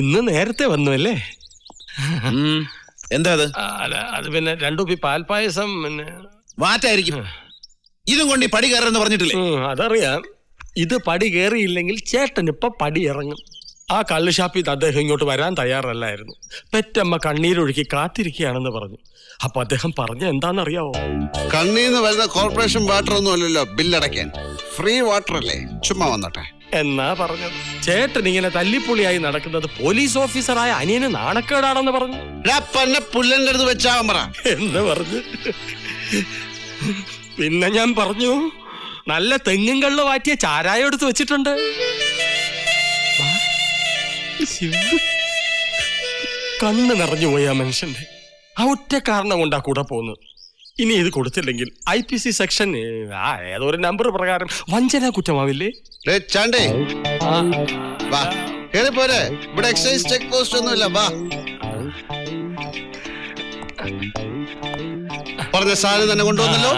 ഇന്ന് നേരത്തെ വന്നു അല്ലേ. എന്താ അത്? അല്ല അത് പിന്നെ രണ്ടു കുപ്പി പാൽപ്പായസം പിന്നെ വാറ്റായിരിക്കും. ഇതും കൊണ്ട് ഈ പടി കയറെന്ന് പറഞ്ഞിട്ടില്ലേ? ഉം, അതറിയാം. ഇത് പടി കയറിയില്ലെങ്കിൽ ചേട്ടൻ ഇപ്പൊ പടി ഇറങ്ങും. ആ കള്ള് ഷാപ്പിൽ നിന്ന് അദ്ദേഹം ഇങ്ങോട്ട് വരാൻ തയ്യാറല്ലായിരുന്നു. പെറ്റമ്മ കണ്ണീരൊഴുക്കി കാത്തിരിക്കുകയാണെന്ന് പറഞ്ഞു. അപ്പൊ അദ്ദേഹം പറഞ്ഞ എന്താണെന്നറിയാവോ? കണ്ണീന്ന് വരുന്ന കോർപ്പറേഷൻ വാട്ടർ ഒന്നും അല്ലല്ലോ ബില്ലടയ്ക്കാൻ ഫ്രീ വാട്ടർ അല്ലേ? ചുമ്മാ വന്നോട്ടെ. എന്നാ പറഞ്ഞത്? ചേട്ടൻ ഇങ്ങനെ തല്ലിപ്പൊളിയായി നടക്കുന്നത് പോലീസ് ഓഫീസറായ അനിയന് നാണക്കേടാണെന്ന് പറഞ്ഞു. ഡാ, പന്നെ പുല്ലന്റെ അടുത്ത് വെച്ചാ പറ. എന്ന് പറഞ്ഞു. പിന്നെ ഞാൻ പറഞ്ഞു നല്ല തെങ്ങും കള്ള് വാറ്റിയ ചാരായം എടുത്ത് വെച്ചിട്ടുണ്ട്. കണ്ണ് നിറഞ്ഞു പോയി ആ മനുഷ്യന്റെ. ആ ഒറ്റ കാരണം കൊണ്ടാ കൂടെ പോകുന്നത് ഇനി ഇത് കൊടുത്തില്ലെങ്കിൽ ഐ പി സി സെക്ഷൻ ഏതൊരു ആ ഏതൊരു നമ്പർ പ്രകാരം വഞ്ചന കുറ്റമാവില്ലേ? ഡേ, ചാണ്ടേ. വാ കേറി പോരെ. ഇവിടെ എക്സൈസ് ചെക്ക് പോസ്റ്റ് ഒന്നുമില്ല വാ. പറഞ്ഞ സാധനം തന്നെ കൊണ്ടുവന്നല്ലോ.